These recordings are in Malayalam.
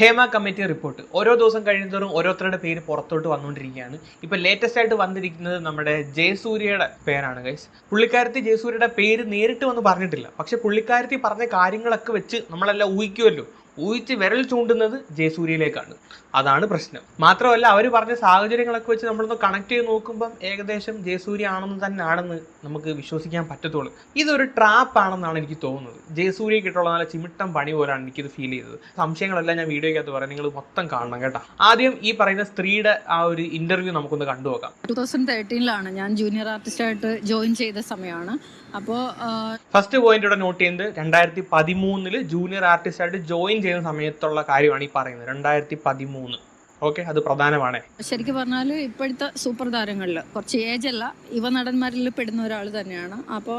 Hema committee report. ഓരോ ദിവസം കഴിയുന്നതോറും ഓരോരുത്തരുടെ പേര് പുറത്തോട്ട് വന്നുകൊണ്ടിരിക്കുകയാണ്. ഇപ്പൊ ലേറ്റസ്റ്റ് ആയിട്ട് വന്നിരിക്കുന്നത് നമ്മുടെ ജയസൂര്യയുടെ പേരാണ് ഗൈസ് പുള്ളിക്കാരത്തി ജയസൂര്യയുടെ പേര് നേരിട്ട് വന്ന് പറഞ്ഞിട്ടില്ല. പക്ഷെ പുള്ളിക്കാരത്തി പറഞ്ഞ കാര്യങ്ങളൊക്കെ വെച്ച് നമ്മളെല്ലാം ഊഹിക്കുമല്ലോ ഊഹിച്ച് വിരൽ ചൂണ്ടുന്നത് ജയസൂര്യയിലേക്കാണ്. അതാണ് പ്രശ്നം. മാത്രമല്ല അവർ പറഞ്ഞ സാഹചര്യങ്ങളൊക്കെ വെച്ച് നമ്മളൊന്ന് കണക്ട് ചെയ്ത് നോക്കുമ്പം ഏകദേശം ജയസൂര്യ ആണെന്ന് തന്നെയാണെന്ന് നമുക്ക് വിശ്വസിക്കാൻ പറ്റത്തുള്ളൂ. ഇതൊരു ട്രാപ്പ് ആണെന്നാണ് എനിക്ക് തോന്നുന്നത്. ജയസൂര്യ കിട്ടുള്ള നല്ല ചിമിട്ടം പണി പോലാണ് എനിക്കിത് ഫീൽ ചെയ്തത്. സംശയങ്ങളെല്ലാം ഞാൻ വീഡിയോയ്ക്കകത്ത് പറയാം. നിങ്ങൾ മൊത്തം കാണണം കേട്ടോ. ആദ്യം ഈ പറയുന്ന സ്ത്രീയുടെ ആ ഒരു ഇന്റർവ്യൂ നമുക്കൊന്ന് കണ്ടുപോകാം ടൂ തൗസൻഡ് തേർട്ടീനിലാണ് ഞാൻ ജൂനിയർ ആർട്ടിസ്റ്റ് ആയിട്ട് ജോയിൻ ചെയ്ത സമയമാണ് അപ്പോൾ ഫസ്റ്റ് പോയിന്റ് ഇവിടെ നോട്ട് ചെയ്യുന്നത് രണ്ടായിരത്തി പതിമൂന്നിൽ ജൂനിയർ ആർട്ടിസ്റ്റ് ആയിട്ട് ജോയിൻ ചെയ്യുന്ന സമയത്തുള്ള കാര്യമാണ് ഈ പറയുന്നത്. രണ്ടായിരത്തി പതിമൂന്ന്. ഓക്കെ അത് പ്രധാനമാണ്. ശരിക്കും പറഞ്ഞാൽ ഇപ്പോഴത്തെ സൂപ്പർ താരങ്ങളിൽ കുറച്ച് ഏജ് അല്ല യുവ നടന്മാരിൽ പെടുന്ന ഒരാൾ തന്നെയാണ്. അപ്പോ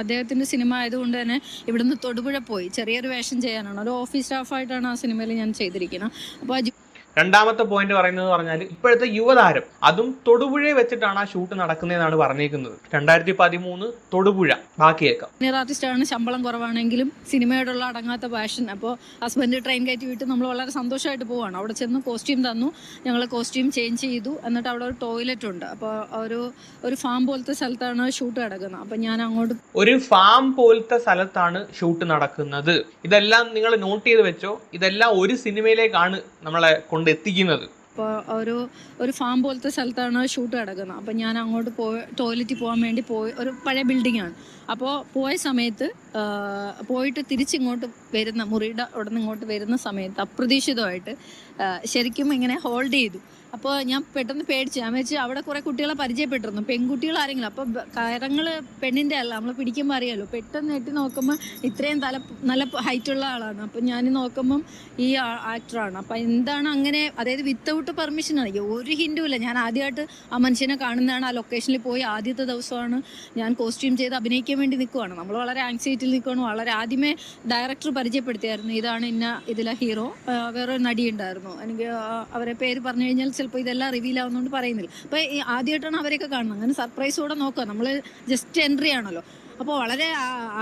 അദ്ദേഹത്തിന്റെ സിനിമ ആയതുകൊണ്ട് തന്നെ ഇവിടുന്ന് തൊടുപുഴ പോയി. ചെറിയൊരു വേഷം ചെയ്യാനാണ്. ഒരു ഓഫീസ് സ്റ്റാഫായിട്ടാണ് ആ സിനിമയിൽ ഞാൻ ചെയ്തിരിക്കുന്നത്. അപ്പോൾ രണ്ടാമത്തെ പോയിന്റ് പറയുന്നത് പറഞ്ഞാൽ ഇപ്പോഴത്തെ യുവതാരം അതും തൊടുപുഴയെ വെച്ചിട്ടാണ് ആ ഷൂട്ട് നടക്കുന്നതെന്നാണ് പറഞ്ഞേക്കുന്നത്. രണ്ടായിരത്തി പതിമൂന്ന് തൊടുപുഴ. ബാക്കിയേക്കാം. സീനിയർ ആർട്ടിസ്റ്റ് ആർട്ടിസ്റ്റാണ് ശമ്പളം കുറവാണെങ്കിലും സിനിമയോടുള്ള അടങ്ങാത്ത പാഷൻ അപ്പോൾ ഹസ്ബൻഡ് ട്രെയിൻ കയറ്റി വിട്ട് നമ്മൾ വളരെ സന്തോഷമായിട്ട് പോവാണ്. അവിടെ ചെന്ന് കോസ്റ്റ്യൂം തന്നു. ഞങ്ങൾ കോസ്റ്റ്യൂം ചേഞ്ച് ചെയ്തു. എന്നിട്ട് അവിടെ ഒരു ടോയ്ലറ്റ് ഉണ്ട്. അപ്പോൾ ഒരു ഒരു ഫാം പോലത്തെ സ്ഥലത്താണ് ഷൂട്ട് നടക്കുന്നത്. അപ്പോൾ ഞാൻ അങ്ങോട്ട് ഒരു ഫാം പോലത്തെ സ്ഥലത്താണ് ഷൂട്ട് നടക്കുന്നത്. ഇതെല്ലാം നിങ്ങൾ നോട്ട് ചെയ്ത് വെച്ചോ. ഇതെല്ലാം ഒരു സിനിമയിലേക്കാണ് നമ്മളെ കൊണ്ട് എത്തിക്കുന്നത് അപ്പോൾ ഒരു ഒരു ഫാം പോലത്തെ സ്ഥലത്താണ് ഷൂട്ട് കിടക്കുന്നത് അപ്പോൾ ഞാൻ അങ്ങോട്ട് പോയി ടോയ്ലറ്റിൽ പോകാൻ വേണ്ടി പോയി ഒരു പഴയ ബിൽഡിംഗ് ആണ്. അപ്പോൾ പോയ സമയത്ത് പോയിട്ട് തിരിച്ചിങ്ങോട്ട് വരുന്ന മുറിയുടെ ഉടനെ ഇങ്ങോട്ട് വരുന്ന സമയത്ത് അപ്രതീക്ഷിതമായിട്ട് ശരിക്കും ഇങ്ങനെ ഹോൾഡ് ചെയ്തു. അപ്പോൾ ഞാൻ പെട്ടെന്ന് പേടിച്ചു ഞാൻ വെച്ച് അവിടെ കുറേ കുട്ടികളെ പരിചയപ്പെട്ടിരുന്നു. പെൺകുട്ടികൾ ആരെങ്കിലും അപ്പോൾ കയറങ്ങൾ പെണ്ണിന്റെ അല്ല നമ്മൾ പിടിക്കുമ്പോൾ അറിയാലോ. പെട്ടെന്ന് എട്ടി നോക്കുമ്പോൾ ഇത്രയും തല നല്ല ഹൈറ്റുള്ള ആളാണ്. അപ്പോൾ ഞാൻ നോക്കുമ്പം ഈ ആക്ടറാണ് അപ്പോൾ എന്താണ് അങ്ങനെ അതായത് വിത്തൗട്ട് പെർമിഷൻ ആണ്. ഒരു ഹിൻഡും ഇല്ല. ഞാൻ ആദ്യമായിട്ട് ആ മനുഷ്യനെ കാണുന്നതാണ്. ആ ലൊക്കേഷനിൽ പോയി ആദ്യത്തെ ദിവസമാണ് ഞാൻ കോസ്റ്റ്യൂം ചെയ്ത് അഭിനയിക്കാൻ വേണ്ടി നിൽക്കുവാണ് നമ്മൾ വളരെ ആങ്സൈറ്റിയിൽ നിൽക്കുകയാണ് വളരെ ആദ്യമേ ഡയറക്ടർ പരിചയപ്പെടുത്തിയായിരുന്നു. ഇതാണ് ഇന്ന ഇതിലെ ഹീറോ വേറൊരു നടിയുണ്ടായിരുന്നു. എനിക്ക് അവരെ പേര് പറഞ്ഞു കഴിഞ്ഞാൽ ചിലപ്പോൾ ഇതെല്ലാം റിവീൽ ആവുന്നതുകൊണ്ട് പറയുന്നില്ല. അപ്പോൾ ആദ്യമായിട്ടാണ് അവരെയൊക്കെ കാണുന്നത്. അങ്ങനെ സർപ്രൈസോടെ നോക്കുക. നമ്മൾ ജസ്റ്റ് എൻട്രി ആണല്ലോ. അപ്പോൾ വളരെ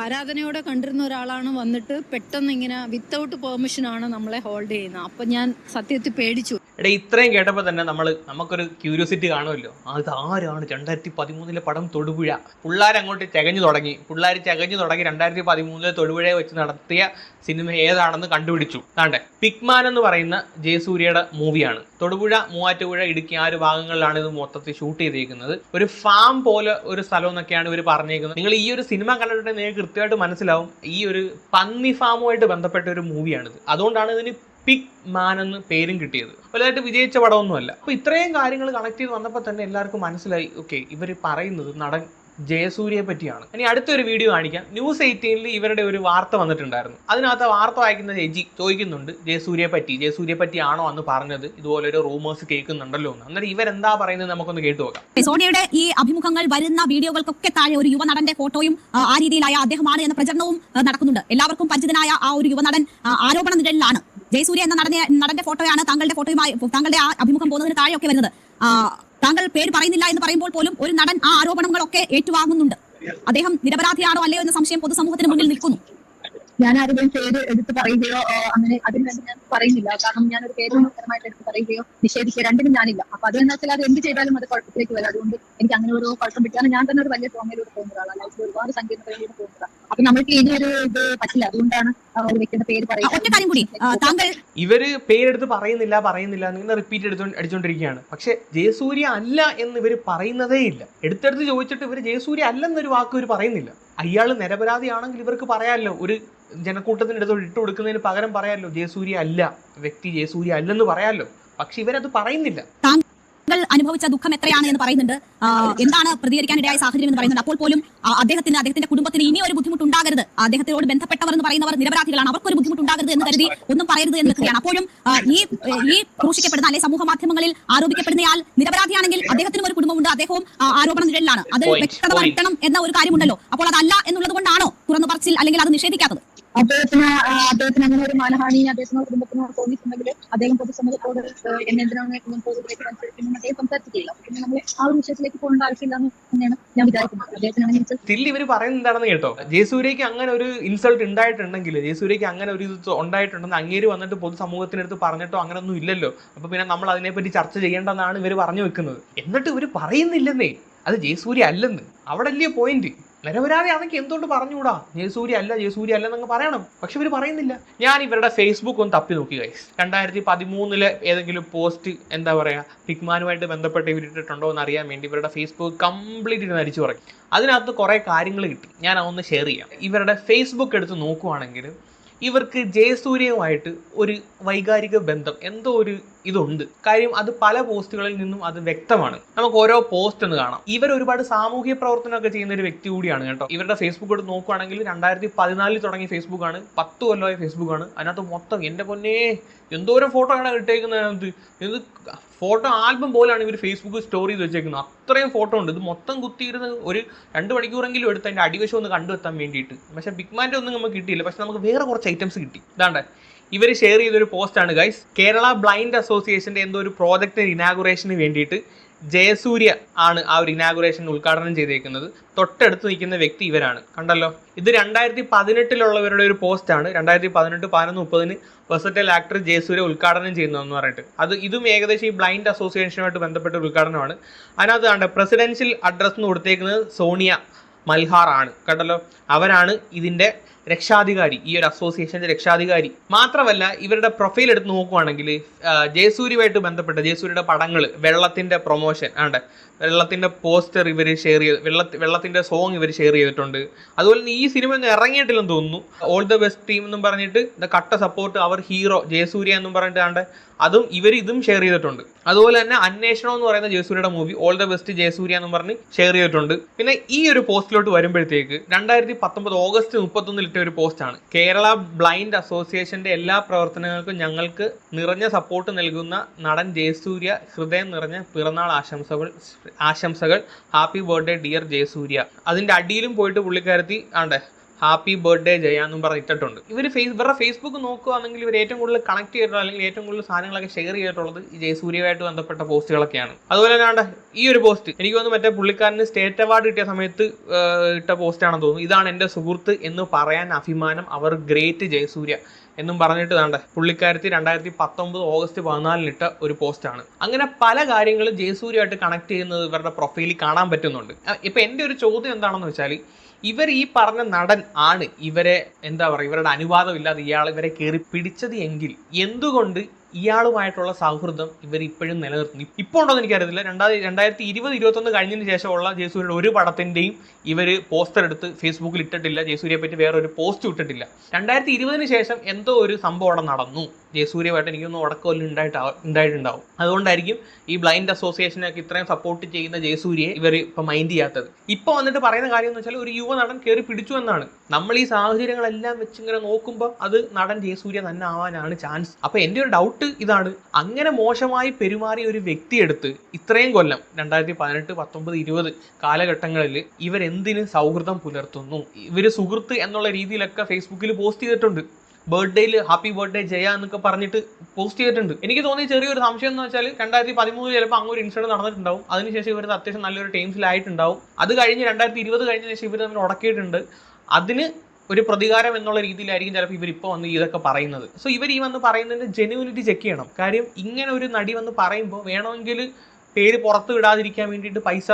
ആരാധനയോടെ കണ്ടിരുന്ന ഒരാളാണ് വന്നിട്ട് പെട്ടെന്ന് ഇങ്ങനെ വിത്തൗട്ട് പെർമിഷൻ ആണ് നമ്മളെ ഹോൾഡ് ചെയ്യുന്നത്. അപ്പം ഞാൻ സത്യത്തിൽ പേടിച്ചു. എടാ ഇത്രയും കേട്ടപ്പോൾ തന്നെ നമ്മൾ നമുക്കൊരു ക്യൂരിയോസിറ്റി കാണുമല്ലോ. അത് ആരാണ്? രണ്ടായിരത്തി പതിമൂന്നിലെ പടം തൊടുപുഴ. പിള്ളേർ അങ്ങോട്ട് ചകഞ്ഞു തുടങ്ങി. പിള്ളേർ ചകഞ്ഞു തുടങ്ങി രണ്ടായിരത്തി പതിമൂന്നിലെ തൊടുപുഴയെ വെച്ച് നടത്തിയ സിനിമ ഏതാണെന്ന് കണ്ടുപിടിച്ചു. താണ്ടെ പിക്മാൻ എന്ന് പറയുന്ന ജയസൂര്യയുടെ മൂവിയാണ്. തൊടുപുഴ മൂവാറ്റുപുഴ ഇടുക്കി ആ ഒരു ഭാഗങ്ങളിലാണ് ഇത് മൊത്തത്തിൽ ഷൂട്ട് ചെയ്തിരിക്കുന്നത്. ഒരു ഫാം പോലെ ഒരു സ്ഥലം എന്നൊക്കെയാണ് ഇവർ പറഞ്ഞേക്കുന്നത്. നിങ്ങൾ ഈ ഒരു സിനിമ കണ്ടിട്ടുണ്ടെങ്കിൽ നിങ്ങൾക്ക് കൃത്യമായിട്ട് മനസ്സിലാവും ഈ ഒരു പന്നി ഫാമുമായിട്ട് ബന്ധപ്പെട്ട ഒരു മൂവിയാണിത്. അതുകൊണ്ടാണ് ഇതിന് പിക് മാൻ എന്ന് പേരും കിട്ടിയത്. വലുതായിട്ട് വിജയിച്ച പടമൊന്നുമല്ല. അപ്പൊ ഇത്രയും കാര്യങ്ങൾ കണക്ട് ചെയ്ത് വന്നപ്പോൾ തന്നെ എല്ലാവർക്കും മനസ്സിലായി ഓക്കെ ഇവർ പറയുന്നത് നടൻ ജയസൂര്യയെ പറ്റിയാണ്. ഇനി അടുത്തൊരു വീഡിയോ കാണിക്കാം. ന്യൂസ് എയ്റ്റീനിൽ ഇവരുടെ ഒരു വാർത്ത വന്നിട്ടുണ്ടായിരുന്നു. അതിനകത്ത് വാർത്ത വായിക്കുന്ന ചേച്ചി ചോദിക്കുന്നുണ്ട് ജയസൂര്യയെ പറ്റി ജയസൂര്യയെ പറ്റിയാണോ അന്ന് പറഞ്ഞത്? ഇതുപോലെ ഒരു റൂമേഴ്സ് കേൾക്കുന്നുണ്ടല്ലോ എന്ന്. അന്നേരം ഇവരെന്താ പറയുന്നത് നമുക്കൊന്ന് കേട്ടു നോക്കാം. സോണിയയുടെ ഈ അഭിമുഖങ്ങൾ വരുന്ന വീഡിയോകൾക്കൊക്കെ താഴെ ഒരു യുവനടന്റെ ഫോട്ടോയും ആ, രീതിയിലായ അദ്ദേഹമാണ് എന്ന പ്രചരണവും നടക്കുന്നുണ്ട്. എല്ലാവർക്കും പരിചിതനായ ആ ഒരു യുവനടൻ ആരോപണ നിഴലിലാണ്. ജയസൂര്യ എന്ന നടനെ നടന്റെ ഫോട്ടോയാണ് താങ്കളുടെ ഫോട്ടോയുമായി താങ്കളുടെ ആ അഭിമുഖം പോകുന്നതിന് താഴെയൊക്കെ വരുന്നത്. താങ്കൾ പേര് പറയുന്നില്ല എന്ന് പറയുമ്പോൾ പോലും ഒരു നടൻ ആ ആരോപണങ്ങളൊക്കെ ഏറ്റുവാങ്ങുന്നുണ്ട്. അദ്ദേഹം നിരപരാധിയാണോ അല്ലയോ എന്ന സംശയം പൊതുസമൂഹത്തിന് മുന്നിൽ നിൽക്കുന്നു. ഞാൻ ആരുടെയും പേര് എടുത്ത് പറയുകയോ അങ്ങനെ അതിന് വേണ്ടി ഞാൻ പറയുന്നില്ല. കാരണം ഞാൻ ഒരു പേര് പരമായിട്ട് എടുത്ത് പറയുകയോ നിഷേധിക്കുകയോ രണ്ടിനും ഞാനില്ല. അപ്പൊ അത് എന്ന് വെച്ചാൽ അത് എന്ത് ചെയ്താലും അത് കുഴപ്പത്തിലേക്ക് വരും. അതുകൊണ്ട് എനിക്ക് അങ്ങനെ ഒരു കുഴപ്പം പറ്റിയാണ് ഞാൻ തന്നെ ഒരു വലിയ ട്രോമയിലൂടെ പോകുന്ന ഒരാളാണ് ലൈഫിൽ ഒരുപാട് സങ്കീർണതയിലൂടെ പോകുന്നതാണ് അപ്പൊ നമ്മൾക്ക് ഇനി ഒരു ഇത് പറ്റില്ല. അതുകൊണ്ടാണ് വ്യക്തിയുടെ പേര് പറയുന്നത് ഇവർ പേരെടുത്ത് പറയുന്നില്ല പറയുന്നില്ല റിപ്പീറ്റ് എടുത്തു അടിച്ചോണ്ടിരിക്കുകയാണ്. പക്ഷെ ജയസൂര്യ അല്ല എന്ന് ഇവർ പറയുന്നതേ ഇല്ല. എടുത്തെടുത്ത് ചോദിച്ചിട്ട് ഇവർ ജയസൂര്യ അല്ലെന്നൊരു വാക്ക് ഇവർ പറയുന്നില്ല. അയാൾ നിരപരാധിയാണെങ്കിൽ ഇവർക്ക് പറയാമല്ലോ ഒരു ജനക്കൂട്ടത്തിന്റെ അടുത്ത് ഇട്ട് കൊടുക്കുന്നതിന് പകരം പറയാമല്ലോ ജയസൂര്യ അല്ല വ്യക്തി ജയസൂര്യ അല്ലെന്ന് പറയാമല്ലോ പക്ഷെ ഇവരത് പറയുന്നില്ല. താങ്കൾ അനുഭവിച്ച ദുഃഖം എത്രയാണ് എന്ന് പറയുന്നുണ്ട്. എന്താണ് പ്രതികരിക്കാനിടയായ സാഹചര്യം എന്ന് പറയുന്നുണ്ട്. അപ്പോൾ പോലും അദ്ദേഹത്തിന് അദ്ദേഹത്തിന്റെ കുടുംബത്തിന് ഇനി ഒരു ബുദ്ധിമുട്ട് ഉണ്ടാകരുത് അദ്ദേഹത്തിനോട് ബന്ധപ്പെട്ടവർ എന്ന് പറയുന്നവർ നിരപരാധികളാണ്. അവർക്ക് ഒരു ബുദ്ധിമുട്ടുണ്ടാകരുത് എന്ന് കരുതി ഒന്നും പറയരുത് എന്ന് നിൽക്കുകയാണ്. അപ്പോഴും ഈ ഈ ക്രൂശിക്കപ്പെടുന്ന അല്ലെ സമൂഹ മാധ്യമങ്ങളിൽ ആരോപിക്കപ്പെടുന്നയാൾ നിരപരാധിയാണെങ്കിൽ അദ്ദേഹത്തിനും ഒരു കുടുംബമുണ്ട്. അദ്ദേഹവും ആരോപണ നിഴലിലാണ്. അത് വ്യക്തത. വരുത്തണം എന്ന ഒരു കാര്യമുണ്ടല്ലോ. അപ്പോൾ അതല്ല എന്നുള്ളത് കൊണ്ടാണോ തുറന്നു പറച്ചിൽ അല്ലെങ്കിൽ അത് നിഷേധിക്കാത്തത്? അദ്ദേഹത്തിന് അദ്ദേഹത്തിന് അങ്ങനെ ഒരു മാനഹാനി അദ്ദേഹത്തിനോട് കുടുംബത്തിനോട് തോന്നിയിട്ടുണ്ടെങ്കിൽ അദ്ദേഹം പൊതുസമൂഹത്തോട് എന്നെന്തിനാണ് അദ്ദേഹം സംസാരിച്ചിട്ടില്ല. പിന്നെ നമ്മൾ ആ ഒരു വിഷയത്തിലേക്ക് പോകേണ്ട ആവശ്യമില്ല എന്ന് തന്നെയാണ് ഞാൻ വിചാരിക്കുന്നത്. അദ്ദേഹത്തിന് അങ്ങനെ ഇവർ പറയുന്നത് എന്താണെന്ന് കേട്ടോ? ജയസൂര്യക്ക് അങ്ങനെ ഒരു ഇൻസൾട്ട് ഉണ്ടായിട്ടുണ്ടെങ്കിൽ ജയസൂര്യക്ക് അങ്ങനെ ഒരു ഇത് ഉണ്ടായിട്ടുണ്ടെന്ന് അങ്ങേര് വന്നിട്ട് പൊതുസമൂഹത്തിനടുത്ത് പറഞ്ഞിട്ടോ അങ്ങനെ ഒന്നും ഇല്ലല്ലോ. അപ്പൊ പിന്നെ നമ്മൾ അതിനെപ്പറ്റി ചർച്ച ചെയ്യേണ്ടെന്നാണ് ഇവർ പറഞ്ഞു വെക്കുന്നത്. എന്നിട്ട് ഇവർ പറയുന്നില്ലെന്നേ. അത് ജയസൂര്യ അല്ലെന്ന്. അവിടെ അല്ലേ പോയിന്റ് നിരപരാധി ആണെങ്കിൽ എന്തുകൊണ്ട് പറഞ്ഞുകൂടാ? ജയസൂര്യ അല്ല ജയസൂര്യ അല്ല എന്നങ്ങ് പറയണം. പക്ഷെ ഇവർ പറയുന്നില്ല. ഞാൻ ഇവരുടെ ഫേസ്ബുക്ക് ഒന്ന് തപ്പി നോക്കി ഗൈസ് രണ്ടായിരത്തി പതിമൂന്നിലെ ഏതെങ്കിലും പോസ്റ്റ് എന്താ പറയാ പിഗ്മാനുമായിട്ട് ബന്ധപ്പെട്ട് ഇവരിട്ടിട്ടുണ്ടോ എന്ന് അറിയാൻ വേണ്ടി ഇവരുടെ ഫേസ്ബുക്ക് കംപ്ലീറ്റ് ഇരുന്ന് അരിച്ചു പറയും. അതിനകത്ത് കുറേ കാര്യങ്ങൾ കിട്ടി. ഞാൻ അതൊന്ന് ഷെയർ ചെയ്യാം. ഇവരുടെ ഫേസ്ബുക്ക് എടുത്ത് നോക്കുവാണെങ്കിൽ ഇവർക്ക് ജയസൂര്യയുമായിട്ട് ഒരു വൈകാരിക ബന്ധം എന്തോ ഒരു ഇതുണ്ട്. കാര്യം അത് പല പോസ്റ്റുകളിൽ നിന്നും അത് വ്യക്തമാണ്. നമുക്ക് ഓരോ പോസ്റ്റ് എന്ന് കാണാം. ഇവർ ഒരുപാട് സാമൂഹ്യ പ്രവർത്തനമൊക്കെ ചെയ്യുന്ന ഒരു വ്യക്തി കൂടിയാണ് കേട്ടോ. ഇവരുടെ ഫേസ്ബുക്ക് എടുത്ത് നോക്കുവാണെങ്കിൽ രണ്ടായിരത്തി പതിനാലിൽ തുടങ്ങിയ ഫേസ്ബുക്കാണ് പത്ത് കൊല്ലമായ ഫേസ്ബുക്കാണ്. അതിനകത്ത് മൊത്തം എന്റെ പൊന്നേ എന്തോരം ഫോട്ടോ ആണ് ഇട്ടേക്കുന്നത് ഇത് ഫോട്ടോ ആൽബം പോലാണ് ഇവർ ഫേസ്ബുക്ക് സ്റ്റോറി വെച്ചേക്കുന്നത് അത്രയും ഫോട്ടോ ഉണ്ട്. ഇത് മൊത്തം കുത്തിയിരുന്ന് ഒരു രണ്ട് മണിക്കൂറെങ്കിലും എടുത്ത് അതിന്റെ അടിവശം ഒന്ന് കണ്ടുവെത്താൻ വേണ്ടിയിട്ട്. പക്ഷേ ബിഗ്മാന്റെ ഒന്നും നമുക്ക് കിട്ടിയില്ല. പക്ഷെ നമുക്ക് വേറെ കുറച്ച് ഐറ്റംസ് കിട്ടി. ഇതാണ്ട്. ഇവർ ഷെയർ ചെയ്തൊരു പോസ്റ്റാണ് ഗൈസ് കേരള ബ്ലൈൻഡ് അസോസിയേഷന്റെ എന്തോ ഒരു പ്രോജക്റ്റ് ഇനാഗുറേഷന് വേണ്ടിയിട്ട് ജയസൂര്യ ആണ് ആ ഒരു ഇനാഗുറേഷൻ ഉദ്ഘാടനം ചെയ്തേക്കുന്നത്. തൊട്ടടുത്ത് നിൽക്കുന്ന വ്യക്തി ഇവരാണ്. കണ്ടല്ലോ? ഇത് രണ്ടായിരത്തി പതിനെട്ടിലുള്ളവരുടെ ഒരു പോസ്റ്റാണ് രണ്ടായിരത്തി പതിനെട്ട് പതിനൊന്ന് മുപ്പതിന് വെസറ്റൽ ആക്ടർ ജയസൂര്യ ഉദ്ഘാടനം ചെയ്യുന്നതെന്ന് പറഞ്ഞിട്ട്. അത് ഇതും ഏകദേശം ഈ ബ്ലൈൻഡ് അസോസിയേഷനുമായിട്ട് ബന്ധപ്പെട്ട ഒരു ഉദ്ഘാടനമാണ്. അതിനകത്ത് കണ്ട? പ്രസിഡൻഷ്യൽ അഡ്രസ്സ് എന്ന് കൊടുത്തേക്കുന്നത് സോണിയ മൽഹാർ ആണ്. കണ്ടല്ലോ? അവരാണ് ഇതിന്റെ രക്ഷാധികാരി ഈ ഒരു അസോസിയേഷന്റെ രക്ഷാധികാരി. മാത്രമല്ല ഇവരുടെ പ്രൊഫൈൽ എടുത്ത് നോക്കുവാണെങ്കിൽ ജയസൂര്യയുമായിട്ട് ബന്ധപ്പെട്ട ജയസൂര്യയുടെ പടങ്ങൾ വെള്ളത്തിന്റെ പ്രൊമോഷൻ ആണ്ട്? വെള്ളത്തിന്റെ പോസ്റ്റർ ഇവർ ഷെയർ ചെയ്ത് വെള്ള വെള്ളത്തിന്റെ സോങ് ഇവർ ഷെയർ ചെയ്തിട്ടുണ്ട്. അതുപോലെ തന്നെ ഈ സിനിമ ഒന്നും ഇറങ്ങിയിട്ടില്ലെന്ന് തോന്നുന്നു. ഓൾ ദ ബെസ്റ്റ് ടീം എന്നും പറഞ്ഞിട്ട് ദ കട്ട സപ്പോർട്ട് അവർ ഹീറോ ജയസൂര്യ എന്നും പറഞ്ഞിട്ട് അതും ഇവർ ഇതും ഷെയർ ചെയ്തിട്ടുണ്ട്. അതുപോലെ തന്നെ അന്വേഷണം എന്ന് പറയുന്ന ജയസൂര്യയുടെ movie all the best Jayasurya എന്നും പറഞ്ഞ് ഷെയർ ചെയ്തിട്ടുണ്ട്. പിന്നെ ഈ ഒരു പോസ്റ്റിലോട്ട് വരുമ്പോഴത്തേക്ക് രണ്ടായിരത്തി പത്തൊമ്പത് ഓഗസ്റ്റ് മുപ്പത്തൊന്നിൽ ഇട്ട ഒരു പോസ്റ്റാണ് കേരള ബ്ലൈൻഡ് അസോസിയേഷന്റെ എല്ലാ പ്രവർത്തനങ്ങൾക്കും ഞങ്ങൾക്ക് നിറഞ്ഞ സപ്പോർട്ട് നൽകുന്ന നടൻ ജയസൂര്യ ഹൃദയം നിറഞ്ഞ പിറന്നാൾ ആശംസകൾ ആശംസകൾ. Happy birthday dear Jayasurya. അതിന്റെ അടിയിലും പോയിട്ട് പുള്ളിക്കാരത്തി ആണ്ടെ ഹാപ്പി ബർത്ത്ഡേ ജയ എന്നും പറഞ്ഞിട്ടുണ്ട് ഇവർ ഫേസ് ഇവരുടെ ഫേസ്ബുക്ക് നോക്കുകയാണെങ്കിൽ ഇവർ ഏറ്റവും കൂടുതൽ കണക്ട് ചെയ്തിട്ടുള്ള അല്ലെങ്കിൽ ഏറ്റവും കൂടുതൽ സാധനങ്ങളൊക്കെ ഷെയർ ചെയ്തിട്ടുള്ളത് ഈ ജയസൂര്യയുമായിട്ട് ബന്ധപ്പെട്ട പോസ്റ്റുകളൊക്കെയാണ്. അതുപോലെ തന്നെ ഈ ഒരു പോസ്റ്റ് എനിക്ക് തോന്നുന്നു മറ്റേ പുള്ളിക്കാരന് സ്റ്റേറ്റ് അവാർഡ് കിട്ടിയ സമയത്ത് ഇട്ട പോസ്റ്റാണെന്ന് തോന്നുന്നു. ഇതാണ് എന്റെ സുഹൃത്ത് എന്ന് പറയാൻ അഭിമാനം അവർ ഗ്രേറ്റ് ജയസൂര്യ എന്നും പറഞ്ഞിട്ട് വേണ്ട പുള്ളിക്കാരത്തി രണ്ടായിരത്തി പത്തൊമ്പത് ഓഗസ്റ്റ് പതിനാലിനിട്ട ഒരു പോസ്റ്റാണ്. അങ്ങനെ പല കാര്യങ്ങളും ജയസൂര്യമായിട്ട് കണക്ട് ചെയ്യുന്നത് ഇവരുടെ പ്രൊഫൈലിൽ കാണാൻ പറ്റുന്നുണ്ട്. ഇപ്പൊ എന്റെ ഒരു ചോദ്യം എന്താണെന്ന് വെച്ചാൽ ഇവർ ഈ പറഞ്ഞ നടൻ ആണ് ഇവരെ എന്താ പറയുക ഇവരുടെ അനുവാദം ഇല്ലാതെ ഇയാൾ ഇവരെ കയറി പിടിച്ചത് എങ്കിൽ എന്തുകൊണ്ട് ഇയാളുമായിട്ടുള്ള സൗഹൃദം ഇവർ ഇപ്പോഴും നിലനിർത്തുന്നു. ഇപ്പോൾ ഉണ്ടോ എന്ന് എനിക്കറിയത്തില്ല. രണ്ടായിരത്തി രണ്ടായിരത്തി ഇരുപത് ഇരുപത്തൊന്ന് കഴിഞ്ഞതിന് ശേഷമുള്ള ജയസൂര്യയുടെ ഒരു പടത്തിന്റെയും ഇവർ പോസ്റ്റർ എടുത്ത് ഫേസ്ബുക്കിൽ ഇട്ടിട്ടില്ല. ജയസൂര്യയെ പറ്റി വേറെ ഒരു പോസ്റ്റ് ഇട്ടിട്ടില്ല. രണ്ടായിരത്തി ഇരുപതിന് ശേഷം എന്തോ ഒരു സംഭവം അവിടെ നടന്നു. ജയസൂര്യമായിട്ട് എനിക്കൊന്നും ഉടക്കമല്ല ഉണ്ടായിട്ട് ഉണ്ടായിട്ടുണ്ടാവും. അതുകൊണ്ടായിരിക്കും ഈ ബ്ലൈൻഡ് അസോസിയേഷനൊക്കെ ഇത്രയും സപ്പോർട്ട് ചെയ്യുന്ന ജയസൂര്യയെ ഇവർ ഇപ്പം മൈൻഡ് ചെയ്യാത്തത്. ഇപ്പൊ വന്നിട്ട് പറയുന്ന കാര്യം എന്ന് വെച്ചാൽ ഒരു യുവ നടൻ കയറി പിടിച്ചു എന്നാണ്. നമ്മൾ ഈ സാഹചര്യങ്ങളെല്ലാം വെച്ച് ഇങ്ങനെ നോക്കുമ്പോൾ അത് നടൻ ജയസൂര്യ തന്നെ ആവാനാണ് ചാൻസ് അപ്പോൾ എന്റെ ഒരു ഡൗട്ട് ഇതാണ്. അങ്ങനെ മോശമായി പെരുമാറിയ ഒരു വ്യക്തിയെടുത്ത് ഇത്രയും കൊല്ലം രണ്ടായിരത്തി പതിനെട്ട് പത്തൊമ്പത് ഇരുപത് കാലഘട്ടങ്ങളിൽ ഇവരെന്തിന് സൗഹൃദം പുലർത്തുന്നു? ഇവർ സുഹൃത്ത് എന്നുള്ള രീതിയിലൊക്കെ ഫേസ്ബുക്കിൽ പോസ്റ്റ് ചെയ്തിട്ടുണ്ട്. ബർത്ത്ഡേയിൽ ഹാപ്പി ബർത്ത്ഡേ ജയ എന്നൊക്കെ പറഞ്ഞിട്ട് പോസ്റ്റ് ചെയ്തിട്ടുണ്ട്. എനിക്ക് തോന്നിയ ചെറിയൊരു സംശയം എന്ന് വെച്ചാൽ രണ്ടായിരത്തി പതിമൂന്നിൽ ചിലപ്പോൾ അങ്ങനെ ഒരു ഇൻസിഡന്റ് നടന്നിട്ടുണ്ടാവും. അതിനുശേഷം ഇവർ അത്യാവശ്യം നല്ലൊരു ടീംസിലായിട്ടുണ്ടാവും അത് കഴിഞ്ഞ് രണ്ടായിരത്തി ഇരുപത് കഴിഞ്ഞ ശേഷം ഇവർ തമ്മിൽ ഉടക്കിയിട്ടുണ്ട്. അതിന് ഒരു പ്രതികാരം എന്നുള്ള രീതിയിലായിരിക്കും ചിലപ്പോൾ ഇവർ വന്ന് ഇതൊക്കെ പറയുന്നത്. സോ ഇവർ ഈ വന്ന് പറയുന്നതിന്റെ ജെന്യൂനിറ്റി ചെക്ക് ചെയ്യണം. കാര്യം ഇങ്ങനെ ഒരു നടി വന്ന് പറയുമ്പോൾ വേണമെങ്കിൽ പേര് പുറത്ത് വിടാതിരിക്കാൻ വേണ്ടിയിട്ട് പൈസ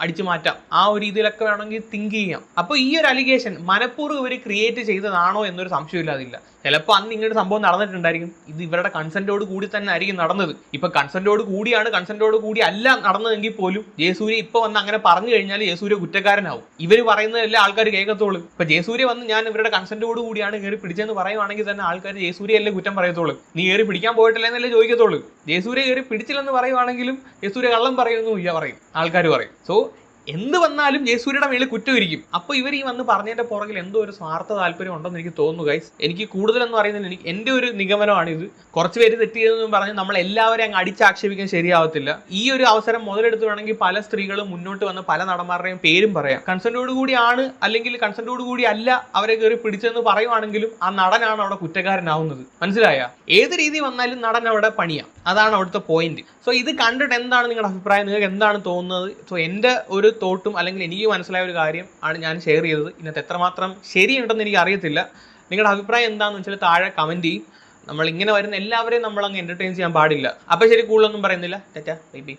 അടിച്ചു മാറ്റാം. ആ ഒരു രീതിയിലൊക്കെ വേണമെങ്കിൽ തിങ്ക് ചെയ്യാം. അപ്പോൾ ഈ ഒരു അലിഗേഷൻ മനഃപൂർവം ഇവർ ക്രിയേറ്റ് ചെയ്തതാണോ എന്നൊരു സംശയം സംശയമില്ലാതില്ല ചിലപ്പോൾ അന്ന് ഇങ്ങനെ സംഭവം നടന്നിട്ടുണ്ടായിരിക്കും. ഇത് ഇവരുടെ കൺസെന്റോട് കൂടി തന്നെ ആയിരിക്കും നടന്നത്. ഇപ്പൊ കൺസെന്റോട് കൂടിയാണ് കൺസെന്റോട് കൂടി അല്ല നടന്നതെങ്കിൽ പോലും ജയസൂര്യ ഇപ്പൊ വന്ന് അങ്ങനെ പറഞ്ഞു കഴിഞ്ഞാൽ ജയസൂര്യ കുറ്റക്കാരനാവും. ഇവർ പറയുന്നതെല്ലാം ആൾക്കാർ കേൾക്കത്തുള്ളൂ. ഇപ്പൊ ജയസൂര്യ വന്ന് ഞാൻ ഇവരുടെ കൺസെന്റോട് കൂടിയാണ് കയറി പിടിച്ചെന്ന് പറയുവാണെങ്കിൽ തന്നെ ആൾക്കാർ ജയസൂര്യ അല്ലേ കുറ്റം പറയത്തുള്ളൂ. നീ കയറി പിടിക്കാൻ പോയിട്ടില്ല എന്നല്ലേ ജയസൂര്യ കയറി പിടിച്ചില്ലെന്ന് പറയുവാണെങ്കിലും ജയസൂര്യ കള്ളം പറയുന്നു ഇല്ല പറയും. ആൾക്കാർ പറയും. സോ എന്ത് വന്നാലും ജയസൂര്യയുടെ മേളിൽ കുറ്റം ഇരിക്കും അപ്പോൾ ഇവർ ഈ വന്ന് പറഞ്ഞതിന്റെ പുറകിൽ എന്തോ ഒരു സ്വാർത്ഥ താല്പര്യം ഉണ്ടെന്ന് എനിക്ക് തോന്നുന്നു ഗൈസ് എനിക്ക് കൂടുതലെന്ന് പറയുന്നത് എനിക്ക് എന്റെ ഒരു നിഗമനമാണ് ഇത്. കുറച്ച് പേര് തെറ്റ് ചെയ്തെന്ന് പറഞ്ഞ് നമ്മൾ എല്ലാവരെയും അങ്ങ് അടിച്ചാക്ഷേപിക്കാൻ ശരിയാവത്തില്ല. ഈ ഒരു അവസരം മുതലെടുത്ത് വേണമെങ്കിൽ പല സ്ത്രീകളും മുന്നോട്ട് വന്ന് പല നടന്മാരുടെയും പേരും പറയാം. കൺസെന്റോട് കൂടിയാണ് അല്ലെങ്കിൽ കൺസെന്റോട് കൂടി അല്ല അവരെ കയറി പിടിച്ചതെന്ന് പറയുവാണെങ്കിലും ആ നടനാണ് അവിടെ കുറ്റക്കാരനാവുന്നത്. മനസ്സിലായ? ഏത് രീതി വന്നാലും നടൻ അവിടെ പണിയാം. അതാണ് അവിടുത്തെ പോയിന്റ് സോ ഇത് കണ്ടിട്ട് എന്താണ് നിങ്ങളുടെ അഭിപ്രായം? നിങ്ങൾക്ക് എന്താണ് തോന്നുന്നത്? സോ എന്റെ ഒരു തോട്ടും അല്ലെങ്കിൽ എനിക്ക് മനസ്സിലായ ഒരു കാര്യം ആണ് ഞാൻ ഷെയർ ചെയ്തത്. ഇന്നത്തെ എത്രമാത്രം ശരിയുണ്ടെന്ന് എനിക്ക് അറിയത്തില്ല. നിങ്ങളുടെ അഭിപ്രായം എന്താണെന്ന് വെച്ചാൽ താഴെ കമന്റ് ചെയ്യും. നമ്മൾ ഇങ്ങനെ വരുന്ന എല്ലാവരെയും നമ്മൾ അങ്ങ് എന്റർടൈൻ ചെയ്യാൻ പാടില്ല. അപ്പോൾ ശരി കൂടുതലൊന്നും പറയുന്നില്ല. ചേച്ചാ ബൈ ബൈ